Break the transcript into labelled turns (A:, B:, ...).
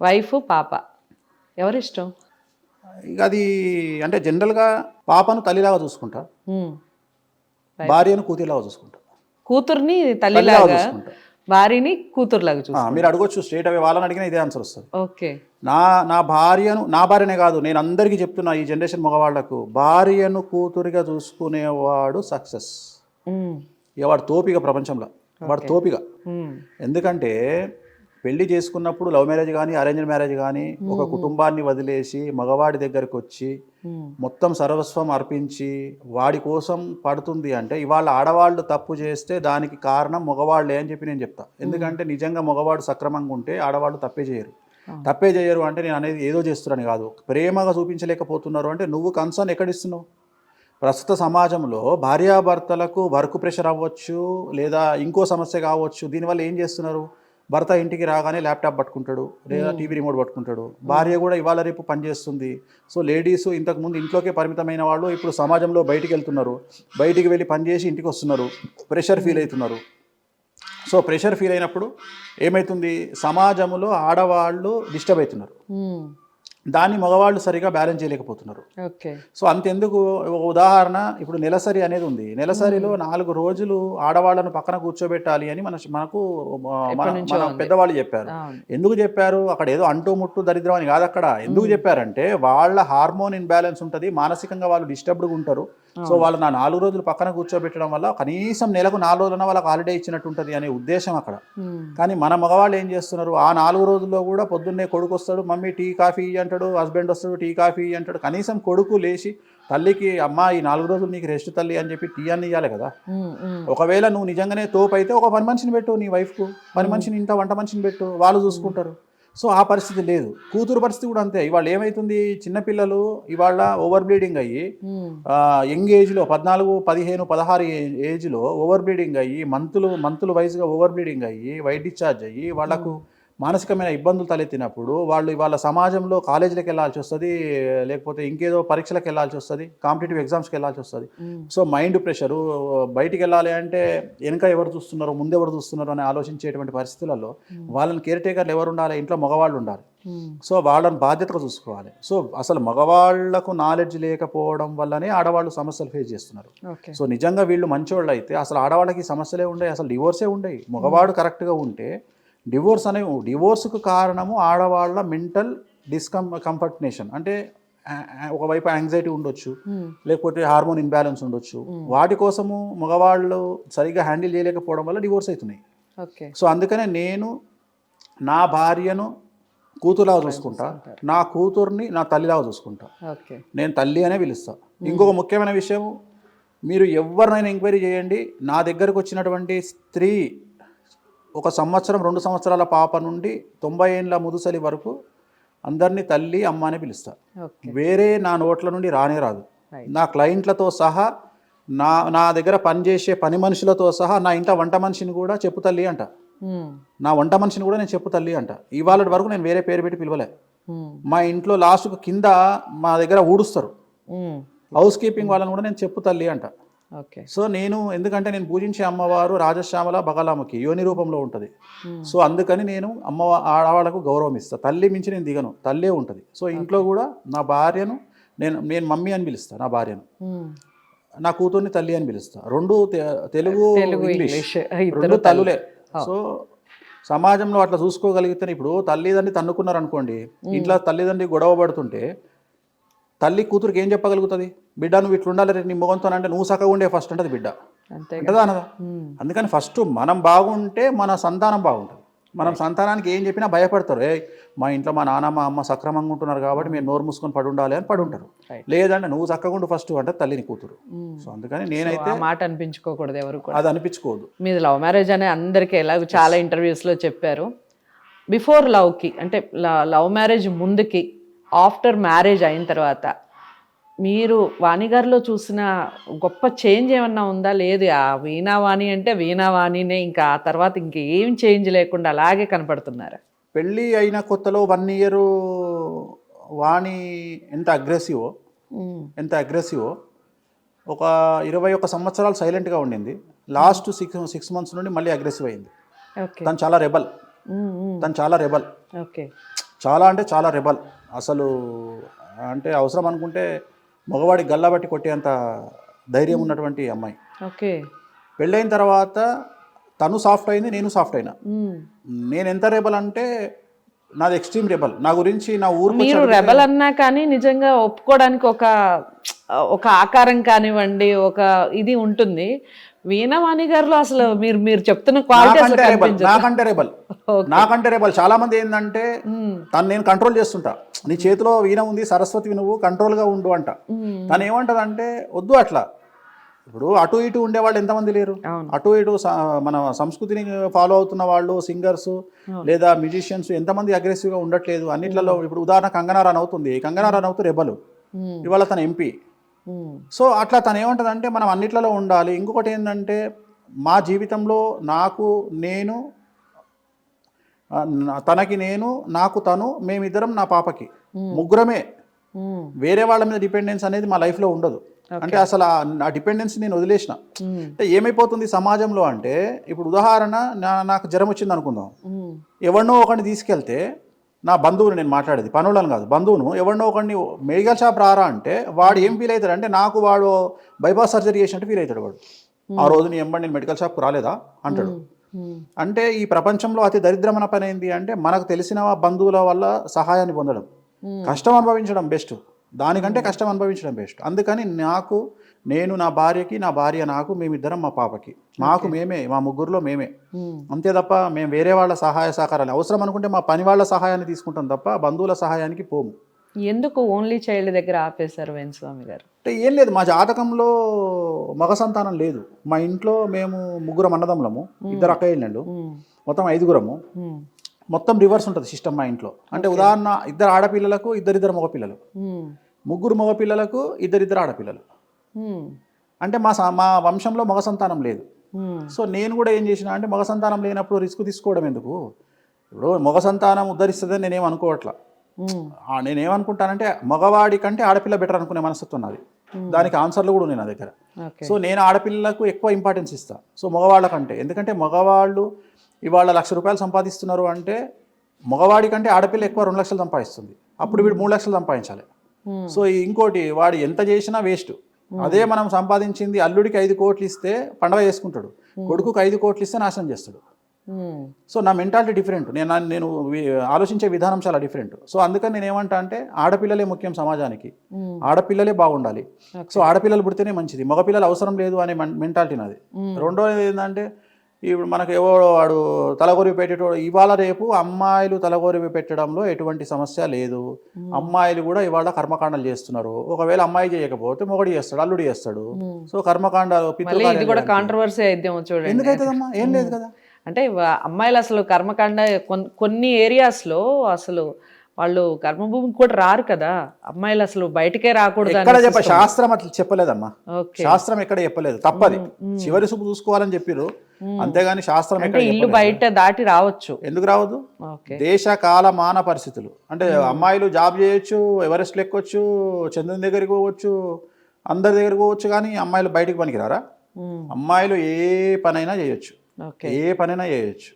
A: Wife పాప. ఎవరిష్టం?
B: ఇక అది అంటే జనరల్గా పాపను తల్లిలాగా చూసుకుంటా. భార్యను కూతురిలాగా చూసుకుంటా.
A: కూతుర్ని
B: తల్లిలాగా చూసుకుంటా.
A: భార్యని కూతురులాగా
B: ఆ,
A: చూసు
B: మీరు అడగొచ్చు స్ట్రేట్ అవే వాళ్ళని అడిగినా ఇదే ఆన్సర్ వస్తుంది.
A: ఓకే.
B: నా నా భార్యను నా భార్యనే కాదు నేను అందరికీ చెప్తున్నా ఈ జనరేషన్ మగవాళ్ళకు భార్యను కూతురిగా చూసుకునేవాడు సక్సెస్. ఇక వాడు తోపిక ప్రపంచంలో. వాడు తోపిక.
A: ఉమ్.
B: ఎందుకంటే పెళ్ళి చేసుకున్నప్పుడు లవ్ మ్యారేజ్ కానీ అరేంజ్ మ్యారేజ్ కానీ ఒక కుటుంబాన్ని వదిలేసి మగవాడి దగ్గరికి వచ్చి. మొత్తం సర్వస్వం అర్పించి వాడి కోసం పడుతుంది అంటే ఇవాళ ఆడవాళ్ళు తప్పు చేస్తే దానికి కారణం మగవాళ్ళే అని చెప్పి నేను చెప్తా. ఎందుకంటే నిజంగా మగవాడు సక్రమంగా ఉంటే ఆడవాళ్ళు తప్పే చేయరు. తప్పే చేయరు అంటే నేను అనేది ఏదో చేస్తున్నాను కాదు. ప్రేమగా చూపించలేకపోతున్నారు అంటే నువ్వు కన్సర్న్ ఎక్కడిస్తున్నావు ప్రస్తుత సమాజంలో భార్యాభర్తలకు వర్క్ ప్రెషర్ అవ్వచ్చు లేదా ఇంకో సమస్య కావచ్చు. దీనివల్ల ఏం చేస్తున్నారు? భర్త ఇంటికి రాగానే ల్యాప్టాప్ పట్టుకుంటాడు లేదా టీవీ రిమోట్ పట్టుకుంటాడు. భార్య కూడా ఇవాళ రేపు పనిచేస్తుంది సో లేడీస్ ఇంతకుముందు ఇంట్లోకే పరిమితమైన వాళ్ళు ఇప్పుడు సమాజంలో బయటికి వెళ్తున్నారు. బయటికి వెళ్ళి పనిచేసి ఇంటికి వస్తున్నారు. ప్రెషర్ ఫీల్ అవుతున్నారు. సో ప్రెషర్ ఫీల్ అయినప్పుడు ఏమవుతుంది సమాజంలో ఆడవాళ్ళు డిస్టర్బ్ అవుతున్నారు.
A: ఉమ్.
B: దాన్ని మగవాళ్ళు సరిగా బ్యాలెన్స్ చేయలేకపోతున్నారు. సో అంతెందుకు? ఉదాహరణ ఇప్పుడు నెలసరి అనేది ఉంది. నెలసరిలో నాలుగు రోజులు ఆడవాళ్ళను పక్కన కూర్చోబెట్టాలి అని మన మనకు మన. పెద్దవాళ్ళు చెప్పారు. ఎందుకు చెప్పారు? అక్కడ ఏదో అంటూ ముట్టు దరిద్రం అని కాదు అక్కడ ఎందుకు చెప్పారంటే వాళ్ళ హార్మోన్ ఇన్బ్యాలెన్స్ ఉంటుంది. మానసికంగా వాళ్ళు డిస్టర్బ్డ్గా ఉంటారు. సో వాళ్ళు నా నాలుగు రోజులు పక్కన కూర్చోబెట్టడం వల్ల కనీసం నెలకు నాలుగు రోజులన్నా వాళ్ళకి హాలిడే ఇచ్చినట్టు ఉంటుంది అనే ఉద్దేశం అక్కడ. కానీ మన మగవాళ్ళు ఏం చేస్తున్నారు? ఆ నాలుగు రోజుల్లో కూడా పొద్దున్నే కొడుకు వస్తాడు మమ్మీ టీ కాఫీ అంటాడు హస్బెండ్ వస్తాడు టీ కాఫీ అంటాడు. కనీసం కొడుకు లేచి తల్లికి అమ్మ ఈ నాలుగు రోజులు నీకు రెస్ట్ తల్లి అని చెప్పి టీ అన్ని ఇవ్వాలి కదా. ఒకవేళ నువ్వు నిజంగానే తోపు అయితే ఒక పని మనిషిని పెట్టు నీ వైఫ్కు. పని మనిషిని ఇంట వంట మనిషిని పెట్టు. వాళ్ళు చూసుకుంటారు. సో ఆ పరిస్థితి లేదు. కూతురు పరిస్థితి కూడా అంతే. ఇవాళ ఏమవుతుంది చిన్నపిల్లలు ఇవాళ ఓవర్ బ్లీడింగ్ అయ్యి. యంగ్ ఏజ్లో పద్నాలుగు పదిహేను పదహారు ఏజ్లో ఓవర్ బ్లీడింగ్ అయ్యి మంతులు మంతులు వైజ్గా ఓవర్ బ్లీడింగ్ అయ్యి వైట్ డిశ్చార్జ్ అయ్యి వాళ్ళకు మానసికమైన ఇబ్బందులు తలెత్తినప్పుడు వాళ్ళు ఇవాళ సమాజంలో కాలేజీలకు వెళ్ళాల్సి వస్తుంది లేకపోతే ఇంకేదో పరీక్షలకు వెళ్ళాల్సి వస్తుంది కాంపిటేటివ్ ఎగ్జామ్స్కి వెళ్ళాల్సి వస్తుంది. సో మైండ్ ప్రెషరు బయటికి వెళ్ళాలి అంటే వెనక ఎవరు చూస్తున్నారు ముందు ఎవరు చూస్తున్నారు అని ఆలోచించేటువంటి పరిస్థితులలో వాళ్ళని కేర్ టేకర్లు ఎవరు ఉండాలి? ఇంట్లో మగవాళ్ళు ఉండాలి. సో వాళ్ళని బాధ్యతగా చూసుకోవాలి. సో అసలు మగవాళ్ళకు నాలెడ్జ్ లేకపోవడం వల్లనే ఆడవాళ్ళు సమస్యలు ఫేస్ చేస్తున్నారు. సో నిజంగా వీళ్ళు మంచోళ్ళు అయితే అసలు ఆడవాళ్ళకి సమస్యలే ఉండవు అసలు డివోర్సే ఉండవు మగవాడు కరెక్ట్గా ఉంటే డివోర్స్ అనే డివోర్స్కు కారణము ఆడవాళ్ళ మెంటల్ డిస్కం కంఫర్టనేషన్. అంటే ఒకవైపు యాంగ్జైటీ ఉండొచ్చు. లేకపోతే హార్మోన్ ఇన్బ్యాలెన్స్ ఉండొచ్చు. వాటి కోసము మగవాళ్ళు సరిగా హ్యాండిల్ చేయలేకపోవడం వల్ల డివోర్స్ అవుతున్నాయి
A: ఓకే.
B: సో అందుకనే నేను నా భార్యను కూతురులాగా చూసుకుంటా నా కూతుర్ని నా తల్లిలాగా చూసుకుంటా.
A: ఓకే.
B: నేను తల్లి అనే పిలుస్తా. ఇంకొక ముఖ్యమైన విషయం మీరు ఎవరినైనా ఎంక్వైరీ చేయండి. నా దగ్గరకు వచ్చినటువంటి స్త్రీ ఒక సంవత్సరం రెండు సంవత్సరాల పాప నుండి తొంభై ఏళ్ళ ముదుసలి వరకు అందరినీ తల్లి అమ్మ అని పిలుస్తా
A: ఓకే
B: వేరే నా నోట్ల నుండి రానే రాదు. నా క్లయింట్లతో సహా నా నా దగ్గర పనిచేసే పని మనుషులతో సహా నా ఇంట వంట మనిషిని కూడా చెప్పు తల్లి అంట. నా వంట మనిషిని కూడా నేను చెప్పు తల్లి అంట ఇవాళ వరకు నేను వేరే పేరు పెట్టి పిలవలే. మా ఇంట్లో లాస్ట్కు కింద మా దగ్గర ఊడుస్తారు. హౌస్ కీపింగ్ వాళ్ళని కూడా నేను చెప్పు తల్లి అంట సో నేను ఎందుకంటే నేను పూజించే అమ్మవారు రాజశ్యామల బగలాముఖి యోని రూపంలో ఉంటుంది.
A: ఉమ్.
B: సో అందుకని నేను అమ్మ ఆడవాళ్ళకు గౌరవం ఇస్తాను తల్లి మించి నేను దిగను. తల్లే ఉంటుంది. సో ఇంట్లో కూడా నా భార్యను నేను నేను మమ్మీ అని పిలుస్తాను నా భార్యను.
A: ఉమ్.
B: నా కూతుర్ని తల్లి అని పిలుస్తా. రెండు తెలుగు ఇంగ్లీష్. రెండు తల్లులే. సో సమాజంలో అట్లా చూసుకోగలిగితే ఇప్పుడు తల్లిదండ్రి తన్నుకున్నారు అనుకోండి ఇంట్లో తల్లిదండ్రి గొడవ పడుతుంటే తల్లి కూతురికి ఏం చెప్పగలుగుతుంది? బిడ్డ నువ్వు ఇట్లా ఉండాలి రేపు నీ మొగంతో అంటే నువ్వు సక్కగా ఉండే ఫస్ట్ అంటది బిడ్డ.
A: అంతే
B: అంటదా అనదా. అందుకని ఫస్ట్ మనం బాగుంటే మన సంతానం బాగుంటుంది. మనం సంతానానికి ఏం చెప్పినా భయపడతారు. ఏ మా ఇంట్లో మా నాన్న మా అమ్మ సక్రమంగా ఉంటున్నారు కాబట్టి మీరు నోరు మూసుకొని పడి ఉండాలి అని పడి ఉంటారు. లేదంటే నువ్వు చక్కగా ఉండు ఫస్ట్ అంటే తల్లిని కూతురు. సో అందుకని నేనైతే
A: మాట అనిపించుకోకూడదు ఎవరు
B: అది అనిపించుకోదు
A: మీది లవ్ మ్యారేజ్ అనే అందరికీ ఎలాగో చాలా ఇంటర్వ్యూస్లో చెప్పారు. బిఫోర్ లవ్కి అంటే లవ్ మ్యారేజ్ ముందుకి ఆఫ్టర్ మ్యారేజ్ అయిన తర్వాత మీరు వాణిగారిలో చూసిన గొప్ప చేంజ్ ఏమన్నా ఉందా? లేదు ఆ వీణావాణి అంటే వీణావాణినే ఇంకా ఆ తర్వాత ఇంకేం చేంజ్ లేకుండా అలాగే కనపడుతున్నారా?
B: పెళ్ళి అయిన కొత్తలో వన్ ఇయర్ వాణి ఎంత అగ్రెసివో ఎంత అగ్రెసివో ఒక ఇరవై ఒక్క సంవత్సరాలు సైలెంట్గా ఉండింది. లాస్ట్ సిక్స్ సిక్స్ మంత్స్ నుండి మళ్ళీ అగ్రెసివ్ అయింది.
A: ఓకే.
B: తను చాలా రెబల్. తను చాలా రెబల్.
A: ఓకే.
B: చాలా అంటే చాలా రెబల్. అసలు అంటే అవసరం అనుకుంటే మగవాడి గల్లబట్టి కొట్టేంత ధైర్యం ఉన్నటువంటి అమ్మాయి.
A: ఓకే.
B: పెళ్ళైన తర్వాత తను సాఫ్ట్ అయింది నేను సాఫ్ట్ అయినా. నేను ఎంత రెబల్ అంటే నాది ఎక్స్ట్రీమ్ రెబల్. నా గురించి నా ఊరు
A: మీరు రెబల్ అన్నా కానీ నిజంగా ఒప్పుకోవడానికి ఒక ఒక ఆకారం కానివ్వండి ఒక ఇది ఉంటుంది. వీణవాణి గారిలో అసలు మీరు మీరు చెప్తున్న క్వాలిటీ
B: నాకంటే రెబల్ నాకంటే చాలా మంది ఏంటంటే. తను నేను కంట్రోల్ చేస్తుంటా. నీ చేతిలో వీణ ఉంది సరస్వతి నువ్వు కంట్రోల్గా ఉండు అంట. తను ఏమంటదంటే వద్దు అట్లా. ఇప్పుడు అటు ఇటు ఉండేవాళ్ళు ఎంతమంది లేరు. అటు ఇటు మన సంస్కృతిని ఫాలో అవుతున్న వాళ్ళు సింగర్స్ లేదా మ్యూజిషియన్స్ ఎంతమంది అగ్రెసివ్గా ఉండట్లేదు? అన్నిట్లలో ఇప్పుడు ఉదాహరణ కంగనా రన్ అవుతుంది కంగనా రన్ అవుతూ రెబలు. ఇవాళ తన ఎంపీ. సో అట్లా తను ఏమంటదంటే మనం అన్నిట్లలో ఉండాలి. ఇంకొకటి ఏంటంటే మా జీవితంలో నాకు నేను తనకి నేను నాకు తను మేమిద్దరం నా పాపకి. ముగ్గురమే.
A: మ్మ్.
B: వేరే వాళ్ళ మీద డిపెండెన్స్ అనేది మా లైఫ్లో ఉండదు. అంటే అసలు ఆ- డిపెండెన్స్ నేను వదిలేసిన. అంటే ఏమైపోతుంది సమాజంలో అంటే ఇప్పుడు ఉదాహరణ నాకు జ్వరం వచ్చింది అనుకుందాం. ఎవరినో ఒకరిని తీసుకెళ్తే నా బంధువుని నేను మాట్లాడేది. పనులను కాదు. బంధువును ఎవరినో ఒకరిని మెడికల్ షాప్ రారా అంటే వాడు ఏం ఫీల్ అవుతాడు అంటే నాకు వాడు బైపాస్ సర్జరీ చేసినట్టు ఫీల్ అవుతాడు వాడు. ఆ రోజు నీ ఎంబడి నేను మెడికల్ షాప్కి రాలేదా? అంటాడు. అంటే ఈ ప్రపంచంలో అతి దరిద్రమైన పని ఏంటి అంటే మనకు తెలిసిన బంధువుల వల్ల సహాయాన్ని పొందడం. కష్టం అనుభవించడం బెస్ట్. దానికంటే కష్టం అనుభవించడం బెస్ట్. అందుకని నాకు నేను నా భార్యకి నా భార్య నాకు మేమిద్దరం మా పాపకి. మాకు మేమే మా ముగ్గురులో మేమే. అంతే తప్ప మేము వేరే వాళ్ళ సహాయ సహకారాలు. అవసరం అనుకుంటే మా పని వాళ్ళ సహాయాన్ని తీసుకుంటాం తప్ప బంధువుల సహాయానికి పోము.
A: ఎందుకు ఓన్లీ చైల్డ్ దగ్గర ఆపేశారు వేణుస్వామి గారు?
B: అంటే ఏం లేదు మా జాతకంలో మగ సంతానం లేదు. మా ఇంట్లో మేము ముగ్గురం అన్నదమ్ములము ఇద్దరు అక్క
A: మ్మ్.
B: మొత్తం ఐదుగురము. మొత్తం రివర్స్ ఉంటుంది సిస్టమ్ మా ఇంట్లో. అంటే ఉదాహరణ ఇద్దరు ఆడపిల్లలకు ఇద్దరిద్దరు మగపిల్లలు. ముగ్గురు మగపిల్లలకు ఇద్దరిద్దరు ఆడపిల్లలు. అంటే మా స- మా వంశంలో మగ సంతానం లేదు. సో నేను కూడా ఏం చేసిన అంటే మగ సంతానం లేనప్పుడు రిస్క్ తీసుకోవడం ఎందుకు? ఇప్పుడు మగ సంతానం ఉద్ధరిస్తుందని నేనేం అనుకోవట్లా. నేనేమనుకుంటానంటే మగవాడి కంటే ఆడపిల్ల బెటర్ అనుకునే మనస్తత్వం నాది. దానికి ఆన్సర్లు కూడా ఉన్నాయి నా దగ్గర. సో నేను ఆడపిల్లలకు ఎక్కువ ఇంపార్టెన్స్ ఇస్తా. సో మగవాళ్ళ కంటే. ఎందుకంటే మగవాళ్ళు ఇవాళ లక్ష రూపాయలు సంపాదిస్తున్నారు అంటే మగవాడి కంటే ఆడపిల్ల ఎక్కువ రెండు లక్షలు సంపాదిస్తుంది. అప్పుడు వీడు మూడు లక్షలు సంపాదించాలి. సో ఇంకోటి వాడు ఎంత చేసినా వేస్ట్ అదే మనం సంపాదించింది అల్లుడికి ఐదు కోట్లు ఇస్తే పండగ చేసుకుంటాడు. కొడుకుకి ఐదు కోట్లు ఇస్తే నాశనం చేస్తాడు. సో నా మెంటాలిటీ డిఫరెంట్. నేను నేను ఆలోచించే విధానం చాలా డిఫరెంట్. సో అందుకని నేను ఏమంటా అంటే ఆడపిల్లలే ముఖ్యం సమాజానికి. ఆడపిల్లలే బాగుండాలి. సో ఆడపిల్లలు పుడితేనే మంచిది. మగపిల్లలు అవసరం లేదు అనే మెంటాలిటీ నాది. రెండోది ఏంటంటే ఇప్పుడు మనకు ఎవో వాడు తలగొరివి పెట్టేటోడు ఇవాళ రేపు అమ్మాయిలు తలగొరివి పెట్టడంలో ఎటువంటి సమస్య లేదు. అమ్మాయిలు కూడా ఇవాళ కర్మకాండాలు చేస్తున్నారు. ఒకవేళ అమ్మాయి చేయకపోతే మొగడు చేస్తాడు అల్లుడు చేస్తాడు. సో కర్మకాండాలు
A: ఇది కూడా. కాంట్రవర్సీ చూడండి.
B: ఎందుకైతుందమ్మా? ఏం లేదు కదా.
A: అంటే అమ్మాయిలు అసలు కర్మకాండ కొన్- కొన్ని ఏరియాస్లో అసలు వాళ్ళు కర్మభూమికి కూడా రారు కదా. అమ్మాయిలు అసలు బయటకే రాకూడదు
B: ఎక్కడ చెప్ప. శాస్త్రం అట్లా చెప్పలేదమ్మా. శాస్త్రం ఎక్కడ చెప్పలేదు. తప్పది. చివరి చూపు చూసుకోవాలని చెప్పిర్రు. అంతేగాని శాస్త్రం
A: ఇల్లు. బయట దాటి రావచ్చు.
B: ఎందుకు రావద్దు? దేశ కాల మాన పరిస్థితులు. అంటే అమ్మాయిలు జాబ్ చేయొచ్చు ఎవరెస్ట్ ఎక్కొచ్చు చంద్రుని దగ్గరికి పోవచ్చు అందరి దగ్గరికి పోవచ్చు కానీ అమ్మాయిలు బయటికి పనికిరారా?
A: మ్మ్.
B: అమ్మాయిలు ఏ పనైనా చేయొచ్చు. ఏ పనైనా చేయొచ్చు.